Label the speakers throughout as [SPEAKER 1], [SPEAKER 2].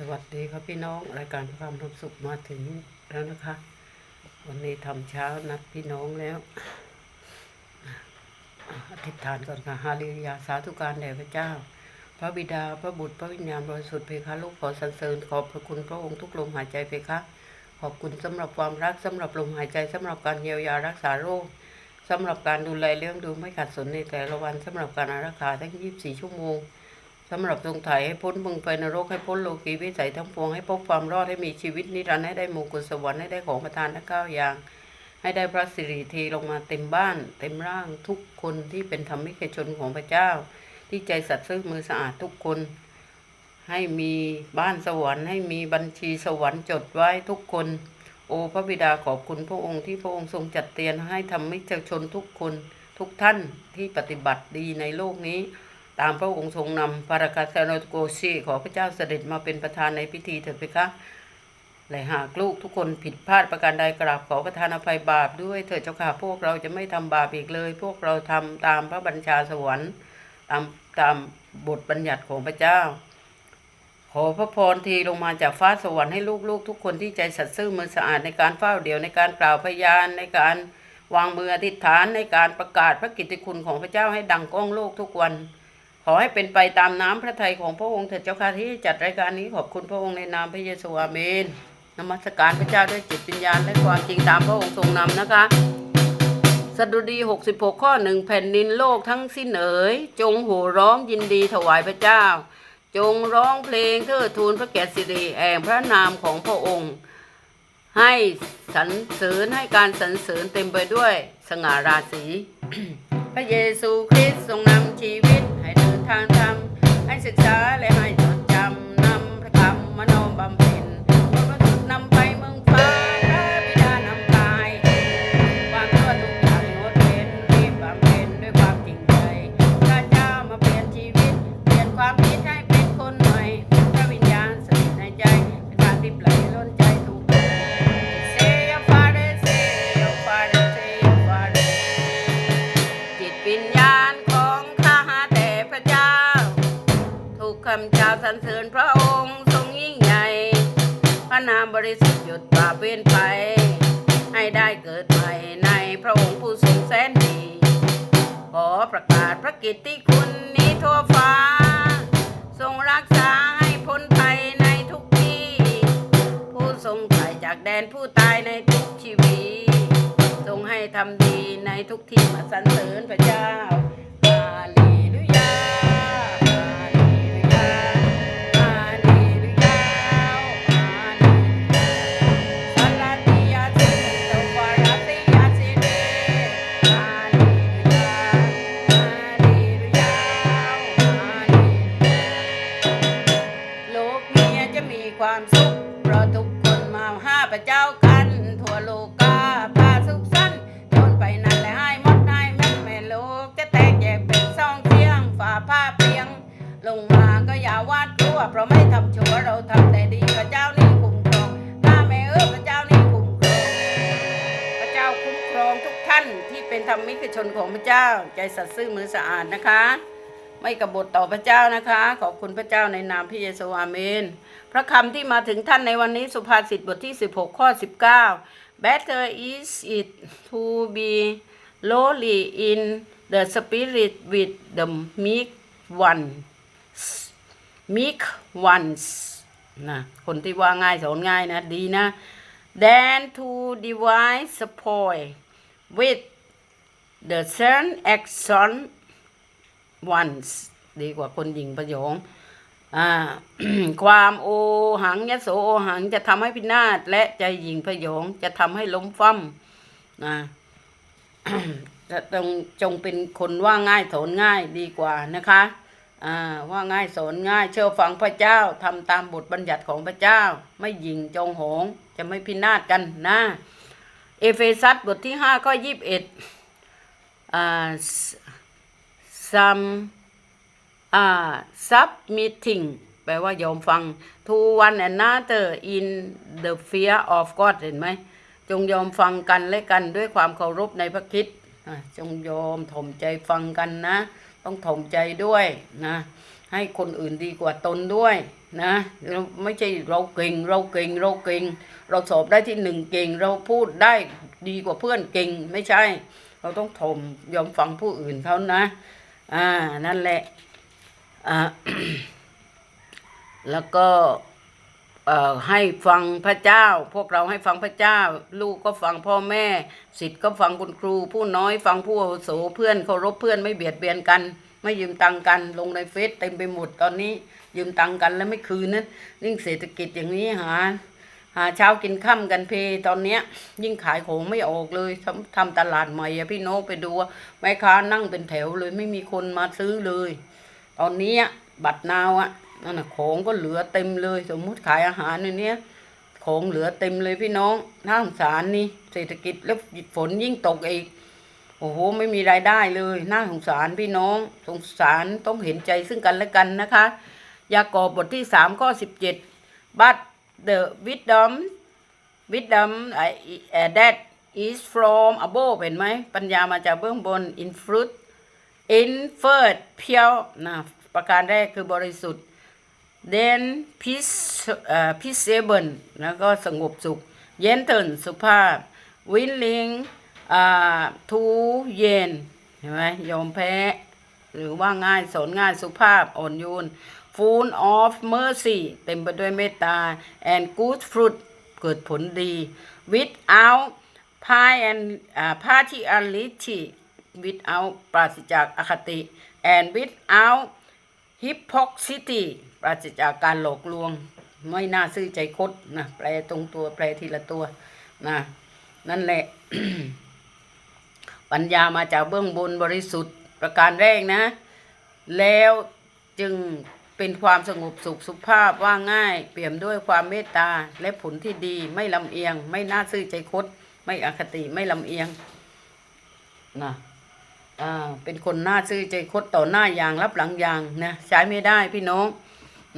[SPEAKER 1] สวัสดีครับพี่น้องรายการความรมสุขมาถึงแล้วนะคะ วันนี้ทำเช้านัดพี่น้องแล้วอธิษฐานก่อนค่ะฮาเลลูยาสาธุการแด่พระเจ้า พระบิดาพระบุตรพระวิญญาณบริสุทธิ์เพคะลูกขอสรรเสริญขอบพระคุณพระองค์ทุกลมหายใจเพคะขอบคุณสำหรับความรักสำหรับลมหายใจสำหรับการเยียวยารักษาโรคสำหรับการดูแลเรื่องดูไม่ขาดสนในแต่ละวันสำหรับการอารักขาทั้ง 24 ชั่วโมง สำหรับทรงไถ่ให้พ้นมึงไปนรกให้พ้นโลกีวิสัยทั้งปวงให้พบความรอดให้มีชีวิตนิรันดร์ให้ได้มงกุฎสวรรค์ให้ได้ของประทานทั้งเก้าอย่าง ให้ได้พระสิริทีลงมาเต็มบ้าน เต็มร่างทุกคนที่เป็นธรรมิกชนของพระเจ้า ที่ใจสัตย์ซื่อมือสะอาดทุกคน ให้มีบ้านสวรรค์ให้มีบัญชีสวรรค์จดไว้ทุกคน โอพระบิดาขอบคุณพระองค์ที่พระองค์ทรงจัดเตรียมให้ธรรมิกชนทุกคนทุกท่านที่ปฏิบัติดีในโลกนี้ ตามพระองค์ทรงนำปารากาสโนโกชีขอพระเจ้าเสด็จมาเป็นประธานในพิธีเถิดเพคะและหากลูกทุกคนผิดพลาดประการใดกราบขอประทานอภัยบาปด้วยเถิดเจ้าค่ะพวกเราจะไม่ทำบาปอีกเลย พวกเราทำตามพระบัญชาสวรรค์ตามตามบทบัญญัติของพระเจ้า ขอพระพรทีลงมาจากฟ้าสวรรค์ให้ลูกๆ ทุกคนที่ใจสัตย์ซื่อมือสะอาดในการเฝ้าเดี่ยวในการกล่าวพยานในการวางมืออธิษฐานในการประกาศพระกิตติคุณของพระเจ้าให้ดังก้องโลกทุกวัน ขอให้เป็นไปตามน้ำพระทัยของพระองค์เถิดเจ้าค่ะที่จัดรายการนี้ขอบคุณพระองค์ในนามพระเยซูอาเมนนมัสการพระเจ้าด้วยจิตวิญญาณและความจริงตามพระองค์ทรงนำนะคะ สดุดี 66 ข้อหนึ่งแผ่นดินโลกทั้งสิ้นเอ๋ยจงโห่ร้องยินดีถวายพระเจ้า จงร้องเพลงเทิดทูนพระเกียรติสิริแห่งพระนามของพระองค์ ให้สรรเสริญให้การสรรเสริญเต็มไปด้วยสง่าราศีพระเยซูคริสต์ทรงนำชีวิต ทางธรรมให้ศึกษาและให้ คำจ้าสรรเสริญพระองค์ทรงยิ่งใหญ่ พระนามบริสุทธิ์หยุดปราบเว้นไปให้ได้เกิดใหม่ในพระองค์ผู้ทรงแสนดี ขอประกาศพระกิตติคุณนี้ทั่วฟ้า ทรงรักษาให้พ้นภัยในทุกที่ ผู้ทรงไถ่จากแดนผู้ตายในทุกชีวิตทรงให้ทำดีในทุกที่มาสรรเสริญพระเจ้า สัตย์ซื่อมือสะอาดนะคะ ไม่กบฏต่อพระเจ้านะคะ ขอบคุณพระเจ้าในนามพระเยซูอาเมน พระคำที่มาถึงท่านในวันนี้สุภาษิตบทที่ 16 ข้อ 19 Better is it to be lowly in the spirit with the meek ones meek ones นะคนที่ว่าง่ายสอนง่ายนะ ดีนะ than to divide spoil with the sun action once ดีกว่าคนหญิงประโยงอ่าความโอหังยโสโอหังจะทำให้พินาศและใจหญิงพยองจะทำให้ล้มฟั่มนะจะต้องจงเป็นคนว่าง่ายสอนง่ายดีกว่านะคะว่าง่ายสอนง่าย เชื่อฟังพระเจ้าทำตามบทบัญญัติของพระเจ้า ไม่หยิงจงหงจะไม่พินาศกันนะ เอเฟซัสบทที่ห้าข้อยี่สิบเอ็ด some อ่า submitting แปลว่ายอมฟัง to one another in the fear of God เห็นไหม จงยอมฟังกันและกันด้วยความเคารพในพระคิดจงยอมถ่มใจฟังกันนะ ต้องถ่มใจด้วยนะ ให้คนอื่นดีกว่าตนด้วยนะเราไม่ใช่เราเก่งเราเก่งเราเก่ง เราสอบได้ที่หนึ่งเก่ง เราพูดได้ดีกว่าเพื่อนเก่งไม่ใช่ เราต้องทมยอมฟังผู้อื่นเขานะ อ่า นั่นแหละ อ่า แล้วก็ให้ฟังพระเจ้า พวกเราให้ฟังพระเจ้า ลูกก็ฟังพ่อแม่สิทธิ์ก็ฟังคุณครู ผู้น้อยฟังผู้อาวุโสเพื่อนเคารพเพื่อนไม่เบียดเบียนกัน ไม่ยืมตังกันลงในเฟซเต็มไปหมดตอนนี้ ยืมตังกันแล้วไม่คืนนั้นยิ่งเศรษฐกิจอย่างนี้หา หาเช้ากินค่ำกันเพตอนเนี้ย ยิ่งขายของไม่ออกเลยทำทำตลาดใหม่อะพี่น้องไปดูแม่ค้านั่งเป็นแถวเลยไม่มีคนมาซื้อเลย ตอนนี้บัตรนาวอะนั่นของก็เหลือเต็มเลย สมมุติขายอาหารในเนี้ยของเหลือเต็มเลยพี่น้องน่าสงสารนี่เศรษฐกิจแล้วฝนยิ่งตกอีกโอ้โหไม่มีรายได้เลยน่าสงสารพี่น้องสงสารต้องเห็นใจซึ่งกันและกันนะคะ ยากอบบทที่สามข้อสิบเจ็ด but the wisdom wisdom uh, uh, that is from above เห็นไหมปัญญามาจากเบื้องบน in fruit in first pure นะประการแรกคือบริสุทธิ์ then peace เอ่อ peaceable แล้วก็สงบสุข gentle สุภาพ willing อ่า to เย็นเห็นไหมยอมแพ้ หรือว่าง่ายสนง่ายสุภาพอ่อนโยน full of mercy เต็มไปด้วยเมตตา and good fruit เกิดผลดี without pie and อ่า partiality without ปราศจากอคติ and without hypocrisy ปราศจากการหลอกลวง ไม่น่าซื่อใจคดนะแปลตรงตัวแปลทีละตัวนะนั่นแหละ ปัญญามาจากเบื้องบนบริสุทธิ์ประการแรกนะ แล้วจึง เป็นความสงบสุขสุภาพว่าง่าย เปี่ยมด้วยความเมตตาและผลที่ดีไม่ลำเอียง ไม่น่าซื่อใจคดไม่อคติไม่ลำเอียงนะอ่าเป็นคนน่าซื่อใจคดต่อหน้าอย่างรับหลังอย่างนะใช้ไม่ได้พี่น้อง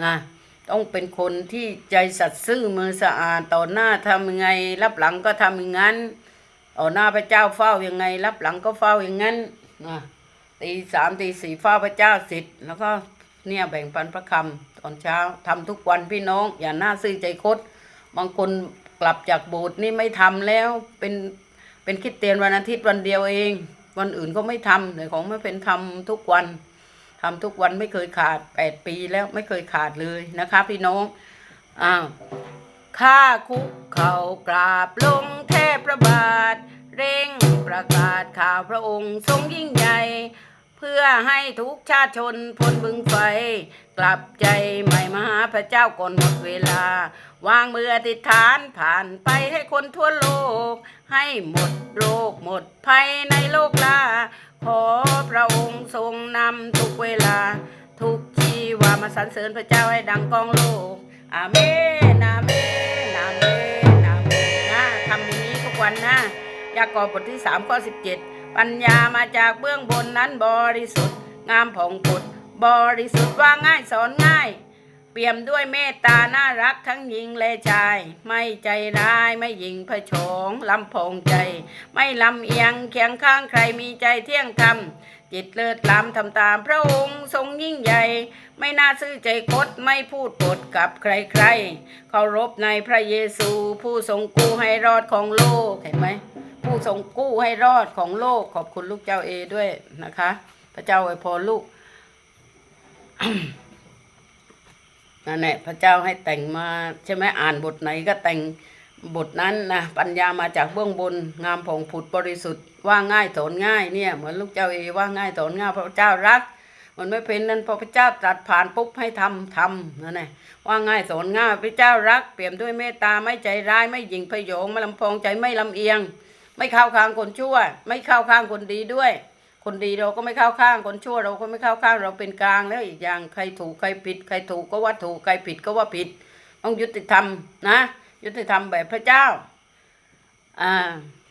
[SPEAKER 1] นะต้องเป็นคนที่ใจสัตย์ซื่อมือสะอาดต่อหน้าทำยังไง รับหลังก็ทำอย่างนั้นต่อหน้าพระเจ้าเฝ้ายังไง รับหลังก็เฝ้าอย่างนั้นนะตีสามตีสี่เฝ้าพระเจ้าสิทธิ์แล้วก็ เนี่ยแบ่งปันพระคำตอนเช้าทำทุกวันพี่น้อง อย่าหน้าซื่อใจคดบางคนกลับจากโบสถ์นี่ไม่ทำแล้วเป็นเป็นคิดเตียนวันอาทิตย์วันเดียวเอง วันอื่นก็ไม่ทำแต่ของไม่เป็นทำทุกวันทำทุกวันไม่เคยขาดแปดปีแล้วไม่เคยขาดเลยนะคะ พี่น้องอ้าวข้าคุกเข่ากราบลงเทพพระบาท เร่งประกาศข่าวพระองค์ทรงยิ่งใหญ่ เพื่อให้ทุกชาติชนพ้นบึงไฟ กลับใจใหม่มาหาพระเจ้าก่อนหมดเวลา วางมืออธิษฐานผ่านไปให้คนทั่วโลก ให้หมดโรคหมดภัยในโลกลาขอพระองค์ทรงนำทุกเวลา ทุกชีวามาสรรเสริญพระเจ้าให้ดังกองโลก อาเมนอาเมนอาเมนอาเมนนะทำอย่างนี้ทุกวันนะยากอบบทที่สามข้อสิบเจ็ด ปัญญามาจากเบื้องบนนั้นบริสุทธิ์ งามผ่องผุด บริสุทธิ์ว่าง่ายสอนง่าย เปี่ยมด้วยเมตตาน่ารักทั้งหญิงและชาย ไม่ใจร้ายไม่หยิงพระโฉงลำพองใจ ไม่ลำเอียงเคียงข้างใครมีใจเที่ยงธรรมจิตเลิศล้ำทำตามพระองค์ทรงยิ่งใหญ่ ไม่น่าซื่อใจคดไม่พูดปดกับใครๆเคารพในพระเยซูผู้ทรงกู้ให้รอดของโลกเห็นไหม ทรงกู้ให้รอดของโลกขอบคุณลูกเจ้าเอด้วยนะคะ พระเจ้าอวยพรลูกนั่นแหละพระเจ้าให้แต่งมาใช่ไหมอ่านบทไหนก็แต่งบทนั้นนะปัญญามาจากเบื้องบนงามผ่องผุดบริสุทธิ์ว่าง่ายสอนง่ายเนี่ยเหมือนลูกเจ้าเอว่าง่ายสอนง่ายเพราะเจ้ารักมันไม่เป็นนั้นพอพระเจ้าตรัสผ่านปุ๊บให้ทำทำนั่นแหละว่าง่ายสอนง่ายพระเจ้ารัก เปี่ยมด้วยเมตตาไม่ใจร้ายไม่หยิ่งพยองไม่ลำพองใจไม่ลำเอียง ไม่เข้าข้างคนชั่ว ไม่เข้าข้างคนดีด้วย คนดีเราก็ไม่เข้าข้างคนชั่ว เราก็ไม่เข้าข้างเราเป็นกลางแล้วอีกอย่างใครถูกใครผิด ใครถูกก็ว่าถูกใครผิดก็ว่าผิด ต้องยุติธรรมนะ ยุติธรรมแบบพระเจ้าอ่า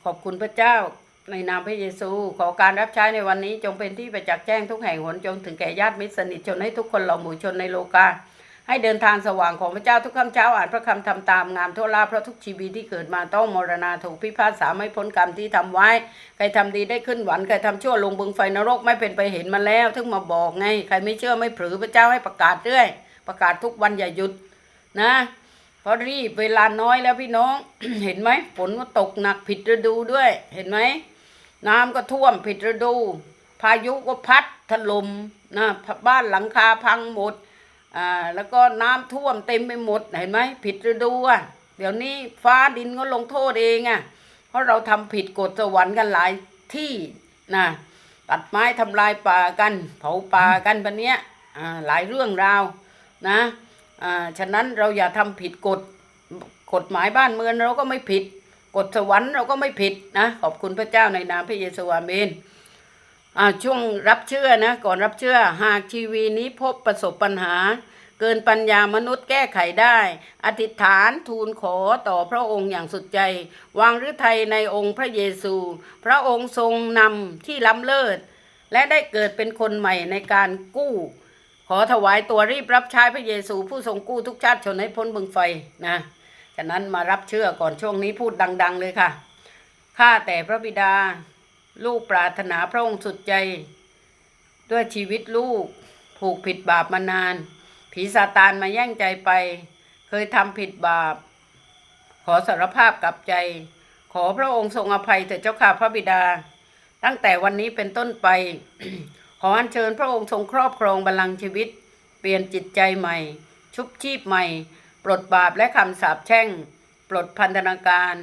[SPEAKER 1] ขอบคุณพระเจ้าในนามพระเยซู ขอการรับใช้ในวันนี้จงเป็นที่ประจักษ์แจ้งทุกแห่งหนจงถึงแก่ญาติมิตรสนิทชนให้ทุกคนเหล่าหมู่ชนในโลกา ให้เดินทางสว่างของพระเจ้าทุกค่ำเช้าอ่านพระคำทำตามงามทั่วลาเพราะทุกชีวิตที่เกิดมาต้องมรณาถูกพิพากษาไม่พ้นกรรมที่ทำไว้ ใครทำดีได้ขึ้นหวันใครทำชั่วลงบึงไฟนรกไม่เป็นไปเห็นมาแล้วถึงมาบอกไง ใครไม่เชื่อไม่ผือพระเจ้าให้ประกาศเรื่อย ประกาศทุกวันอย่าหยุดนะเพราะรีบเวลาน้อยแล้วพี่น้องเห็นไหมฝนก็ตกหนักผิดฤดูด้วย เห็นไหมน้ำก็ท่วมผิดฤดู พายุก็พัดถล่มนะบ้านหลังคาพังหมด อ่าแล้วก็น้ำท่วมเต็มไปหมดเห็นไหมผิดฤดูอะเดี๋ยวนี้ฟ้าดินก็ลงโทษเองอะเพราะเราทำผิดกฎสวรรค์กันหลายที่นะตัดไม้ทำลายป่ากัน เผาป่ากันแบบเนี้ยอ่าหลายเรื่องราวนะอ่าฉะนั้นเราอย่าทำผิดกฎกฎหมายบ้านเมืองเราก็ไม่ผิดกฎสวรรค์เราก็ไม่ผิดนะขอบคุณพระเจ้าในนามพระเยซูอาเมน ช่วงรับเชื่อนะก่อนรับเชื่อหากชีวีนี้พบประสบปัญหา เกินปัญญามนุษย์แก้ไขได้ อธิษฐานทูลขอต่อพระองค์อย่างสุดใจ วางฤทัยในองค์พระเยซู พระองค์ทรงนำที่ล้ำเลิศ และได้เกิดเป็นคนใหม่ในการกู้ ขอถวายตัวรีบรับใช้พระเยซู ผู้ทรงกู้ทุกชาติชนให้พ้นบึงไฟนะฉะนั้นมารับเชื่อก่อนช่วงนี้พูดดัง ๆ เลยค่ะข้าแต่พระบิดา ลูกปรารถนาพระองค์สุดใจ ด้วยชีวิตลูกผูกผิดบาปมานาน ผีซาตานมาแย่งใจไป เคยทำผิดบาป ขอสารภาพกับใจ ขอพระองค์ทรงอภัยเถิดเจ้าข้าพระบิดา ตั้งแต่วันนี้เป็นต้นไป ขออัญเชิญพระองค์ทรงครอบครองบัลลังก์ชีวิต เปลี่ยนจิตใจใหม่ ชุบชีพใหม่ ปลดบาปและคำสาปแช่ง ปลดพันธนาการ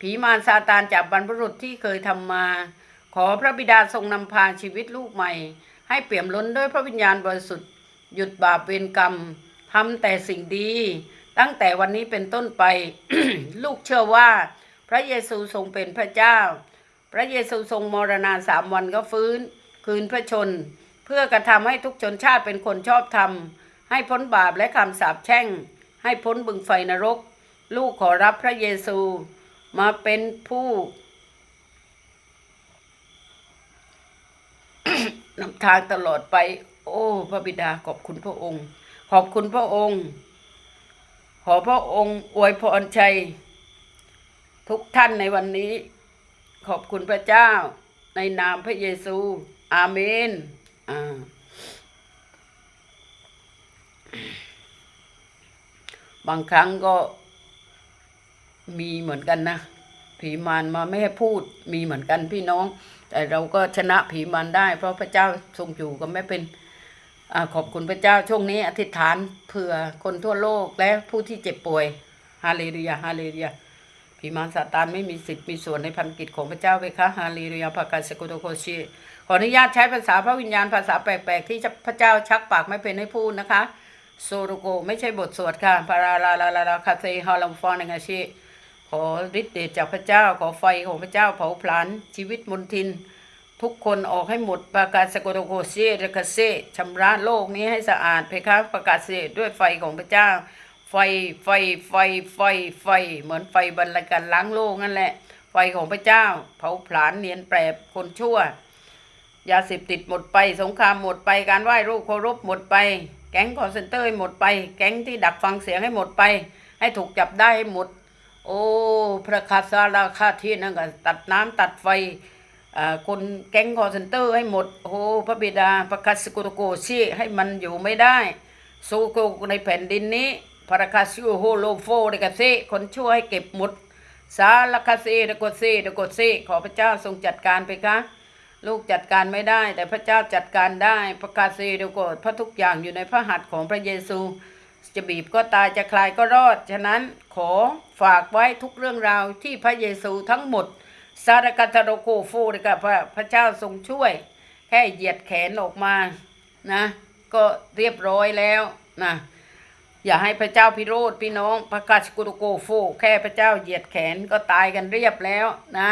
[SPEAKER 1] ผีมารซาตานจากบรรพบุรุษที่เคยทำมา อพระบิดาทรงนำพาชีวิตลูกใหม่ ให้เปี่ยมล้นด้วยพระวิญญาณบริสุทธิ์ หยุดบาปเวรกรรมทำแต่สิ่งดี ตั้งแต่วันนี้เป็นต้นไป ลูกเชื่อว่า พระเยซูทรงเป็นพระเจ้า พระเยซูทรงมรณาสามวันก็ฟื้น คืนพระชน เพื่อกระทำให้ทุกชนชาติเป็นคนชอบธรรม ให้พ้นบาปและคำสาปแช่ง ให้พ้นบึงไฟนรก ลูกขอรับพระเยซู มาเป็นผู้ นำทางตลอดไป โอ้พระบิดาขอบคุณพระองค์ ขอบคุณพระองค์ ขอพระองค์อวยพรชัย ทุกท่านในวันนี้ ขอบคุณพระเจ้า ในนามพระเยซู อาเมนอ่าบางครั้งก็มีเหมือนกันนะ ผีมารมาไม่ให้พูดมีเหมือนกันพี่น้อง แต่เราก็ชนะผีมารได้ เพราะพระเจ้าทรงอยู่ก็ไม่เป็นอขอบคุณพระเจ้าช่วงนี้อธิษฐานเผื่อคนทั่วโลกและผู้ที่เจ็บป่วยฮาเลลูยาฮาเลลูยาผีมารซาตานไม่มีสิทธิ์มีส่วนในพันกิจของพระเจ้าไปคะฮาเลลูยาพระกาสกุโตโคชีขออนุญาตใช้ภาษาพระวิญญาณภาษาแปลกๆ ที่พระเจ้าชักปากไม่เป็นให้พูดนะคะโซโรโกไม่ใช่บทสวดค่ะพาราลาลาลาคาเซฮาลัมฟอนงาชี ขอฤทธิ์เดชจากพระเจ้า ขอไฟของพระเจ้าเผาผลาญชีวิตมนทิน ทุกคนออกให้หมดประกาศสกโตโคเซเรคาเซชำระโลกนี้ให้สะอาดเพคะประกาศเสดด้วยไฟของพระเจ้า ไฟไฟไฟไฟไฟ เหมือนไฟบรรลัยการล้างโลกนั่นแหละ ไฟของพระเจ้า เผาผลาญเนียนแปรคนชั่วยาเสพติดหมดไปสงครามหมดไปการไหว้รูปเคารพหมดไป แก๊งคอร์เซนเตอร์ให้หมดไป แก๊งที่ดักฟังเสียงให้หมดไป ให้ถูกจับได้ให้หมด โอ้พระคาสาราคาที่นั่นก็ตัดน้ำตัดไฟอ่าคนแก๊งคอร์เซนเตอร์ให้หมดโอ้พระบิดาประคาสกุตโกชีให้มันอยู่ไม่ได้โซโกในแผ่นดินนี้พระคาซิโอโฮโลโฟเดกาเซคนช่วยให้เก็บหมด สาลคาเซเดโกเซเดโกเซขอพระเจ้าทรงจัดการไปคะลูกจัดการไม่ได้ แต่พระเจ้าจัดการได้ประกาศเซเดโกพระทุกอย่างอยู่ในพระหัตถ์ของพระเยซู จะบีบก็ตายจะคลายก็รอด ฉะนั้นขอฝากไว้ทุกเรื่องราวที่พระเยซูทั้งหมดซาดกาตโรโกโฟเลยกับพระพระเจ้าทรงช่วย แค่เหยียดแขนออกมานะ ก็เรียบร้อยแล้วนะอย่าให้พระเจ้าพิโรธพี่น้องประกาศกุโรโกโฟแค่พระเจ้าเหยียดแขนก็ตายกันเรียบแล้วนะ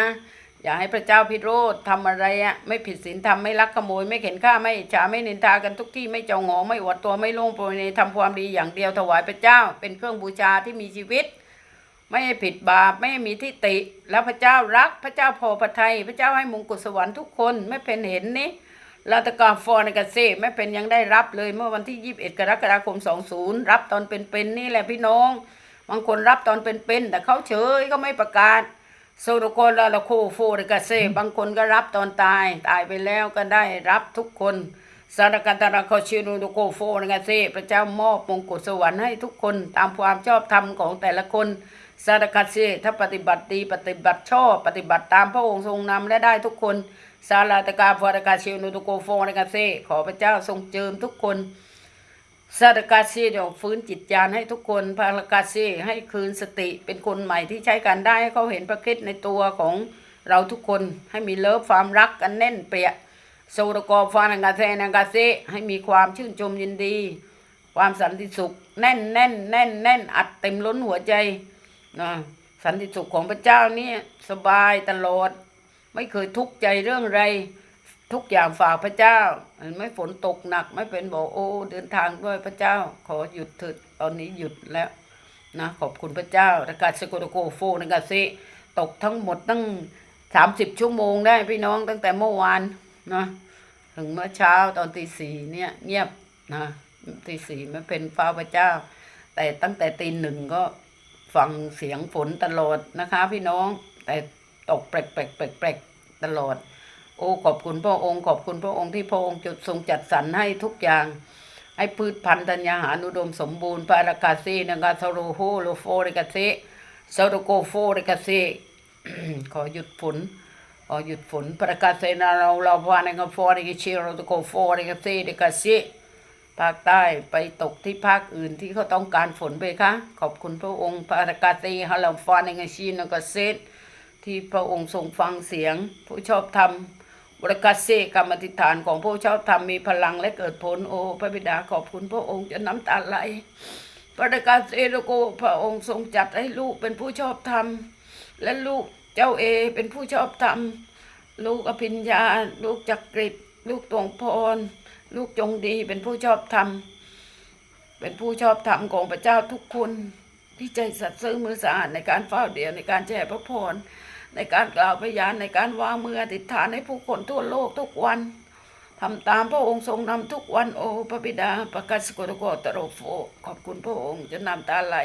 [SPEAKER 1] อย่าให้พระเจ้าพิโรธทำอะไรอะไม่ผิดศีลธรรมไม่ลักขโมย ไม่เข็นฆ่าไม่ฉาไม่นินทากันทุกที่ไม่เจองหองไม่อวดตัวไม่ลงโปรยในทำความดีอย่างเดียวถวายพระเจ้า เป็นเครื่องบูชาที่มีชีวิต ไม่ให้ผิดบาปไม่ให้มีที่ติแล้วพระเจ้ารักพระเจ้าพอพระทัยพระเจ้าให้มงกุฎสวรรค์ทุกคนไม่เป็นเห็นนี้ลาตกาฟอร์นกเกษตรแม่เป็นยังได้รับเลยเมื่อวันที่ 21 กรกฎาคม 20 รับตอนเป็นๆนี่แหละพี่น้องบางคนรับตอนเป็นๆแต่เขาเฉยก็ไม่ประกาศ โซโลโกลาลาโคโฟในกเกษตรบางคนก็รับตอนตาย ตายไปแล้วก็ได้รับทุกคนสารกันตาราคชินุโกโฟในกเกษตรพระเจ้ามอบมงกุฎสวรรค์ให้ทุกคนตามความชอบธรรมของแต่ละคนสารกัสเซถ้าปฏิบัติดีปฏิบัติชอบปฏิบัติตามพระองค์ทรงนำและได้ทุกคนสาราตกาฟอรกาเชลนุตุโกโฟรกาเซขอพระเจ้าทรงเจิมทุกคน สารกาเซเดี๋ยวฟื้นจิตญาณให้ทุกคนพารกาเซให้คืนสติเป็นคนใหม่ที่ใช้การได้ให้เขาเห็นพระคริสต์ในตัวของเราทุกคนให้มีเลิฟความรักกันแน่นเปรียโซรกอฟานังกาเซนังกาเซให้มีความชื่นชมยินดี ความสันติสุข แน่นแน่นแน่นแน่นอัดเต็มล้นหัวใจนะสันติสุขของพระเจ้านี่สบายตลอด ไม่เคยทุกข์ใจเรื่องอะไร ทุกอย่างฝากพระเจ้าไม่ฝนตกหนักไม่เป็นบอกโอ้เดินทางด้วยพระเจ้า ขอหยุดเถิดตอนนี้หยุดแล้วนะขอบคุณพระเจ้าในการสกุลโกโฟในการซิตกทั้งหมดตั้งสามสิบชั่วโมงได้พี่น้องตั้งแต่เมื่อวานนะถึงเมื่อเช้าตอนตีสี่เนี่ยเงียบนะตีสี่ไม่เป็นฟ้าพระเจ้า แต่ตั้งแต่ตีหนึ่งก็ฟังเสียงฝนตลอดนะคะ พี่น้องแต่ตกแปลกแปลกแปลกแปลกตลอด โอ้ขอบคุณพระองค์ขอบคุณพระองค์ที่พระองค์จุดทรงจัดสรรให้ทุกอย่าง ให้พืชพันธุ์ธัญญาหารอุดมสมบูรณ์ปารากาซีนังกาซาโรโฮโลโฟเรกาเซซาโรโกโฟเรกาเซขอหยุดฝนขอหยุดฝนปารากาเซนาเราเราพานังกาฟอเรกาเชโรโกโฟเรกาเซเรกาเซภาคใต้ไปตกที่ภาคอื่นที่เขาต้องการฝนไปคะขอบคุณพระองค์ปารากาตีฮาลมฟาในงาชีนกเซที่พระองค์ทรงฟังเสียงผู้ชอบธรรม บริกาเซกรรมติฐานของผู้ชอบธรรมมีพลังและเกิดผลโอพระบิดาขอบคุณพระองค์จะน้ำตาไหลปรากาเซโลโกพระองค์ทรงจัดให้ลูกเป็นผู้ชอบธรรม และลูกเจ้าเอเป็นผู้ชอบธรรม ลูกอภิญญา ลูกจักริดลูกตวงพร ลูกจงดีเป็นผู้ชอบธรรม เป็นผู้ชอบธรรมของพระเจ้าทุกคนที่ใจสัตย์ซื่อมือสะอาดในการเฝ้าเดียวในการแช่พระพร ในการกล่าวพยานในการวางมืออธิษฐานให้ผู้คนทั่วโลกทุกวันทำตามพระองค์ทรงนำทุกวันโอพระบิดาประกาศสกตโกตโรโฟขอบคุณพระองค์จะนำตาไหล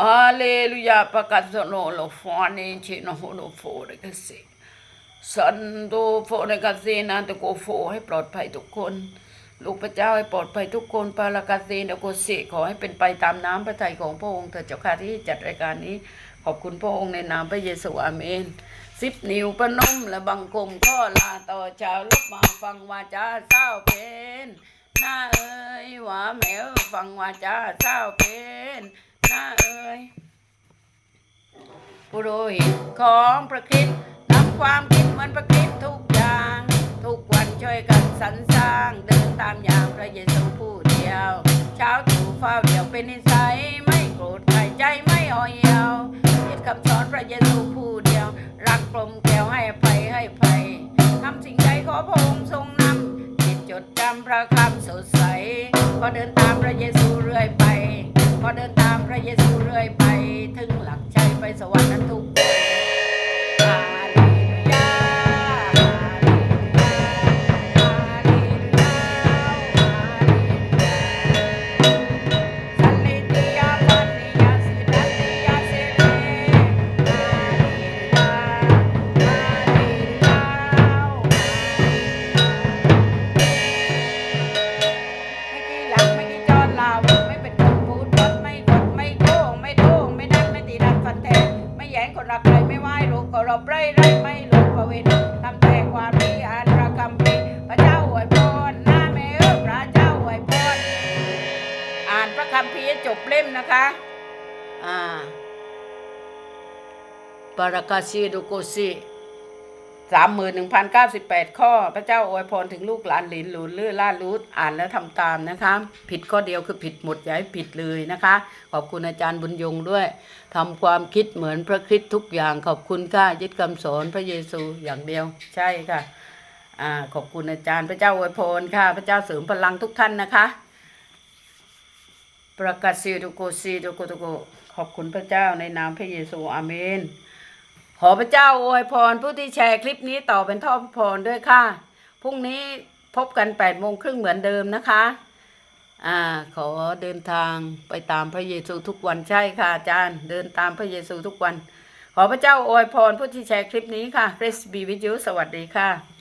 [SPEAKER 1] อาเลลูยาประกาศสโนโลฟานิชิโนโลโฟเรกสิสันโดโฟในกาเซนาตโกโฟให้ปลอดภัยทุกคนลูกพระเจ้าให้ปลอดภัยทุกคนปาลากาเซนโกเสขอให้เป็นไปตามน้ำพระทัยของพระองค์เถิดเจ้าค่ะที่จัดรายการนี้ ขอบคุณพระองค์ในนามพระเยซูอาเมนสิบนิ้วประนมและบังคมก็ลาต่อชาวลูกมาฟังวาจาเศร้าเป็นหน้าเอ้ยว่าแมวฟังวาจาเศร้าเป็นหน้าเอ้ยปุโรหิตของพระคริสต์นำความคิดเหมือนพระคริสต์ทุกอย่าง ทุกวันช่วยกันสรรสร้างเดินตามอย่างพระเยซูผู้เดียว เช้าตู่เฝ้าเดียวเป็นนิสัยไม่โกรธใครใจไม่อ่อยเยาว์ คำสอนพระเยซูผู้เดียว รักกลมแก้วให้อภัยให้ภัยทำสิ่งใดขอพระองค์ทรงนำจิตจดจำพระคำสดใสพอเดินตามพระเยซูเรื่อยไปพอเดินตามพระเยซูเรื่อยไป ถึงหลักใจไปสวรรค์นั้น ลูกก็รบไรไรไม่หลงประเวณทำแต่ความดีอ่านพระคำพีพระเจ้าอวยพรหน้าแม่เออพระเจ้าอวยพรอ่านพระคำพีจบเล่มนะคะ อ่าปารากาซีดุโกซี สามหมื่นหนึ่งพันเก้าสิบแปดข้อ พระเจ้าอวยพรถึงลูกหลานหลินหลุนลื่อล่ารูดอ่านแล้วทำตามนะคะ ผิดข้อเดียวคือผิดหมดอย่าให้ผิดเลยนะคะ ขอบคุณอาจารย์บุญยงด้วยทำความคิดเหมือนพระคริสต์ทุกอย่างขอบคุณค่ะยึดคำสอนพระเยซูอย่างเดียว ใช่ค่ะอ่าขอบคุณอาจารย์พระเจ้าอวยพรค่ะ พระเจ้าเสริมพลังทุกท่านนะคะประกาศซีดุโกซีดุโกตุโกขอบคุณพระเจ้าในนามพระเยซูอาเมน ขอพระเจ้าอวยพรผู้ที่แชร์คลิปนี้ต่อเป็นท่อพระพรด้วยค่ะ พรุ่งนี้พบกัน8ปดโมงครึ่งเหมือนเดิมนะคะอ่าขอเดินทางไปตามพระเยซูทุกวันใช่ค่ะอาจารย์ เดินตามพระเยซูทุกวัน ขอพระเจ้าอวยพรผู้ที่แชร์คลิปนี้ค่ะ Praise be with you สวัสดีค่ะ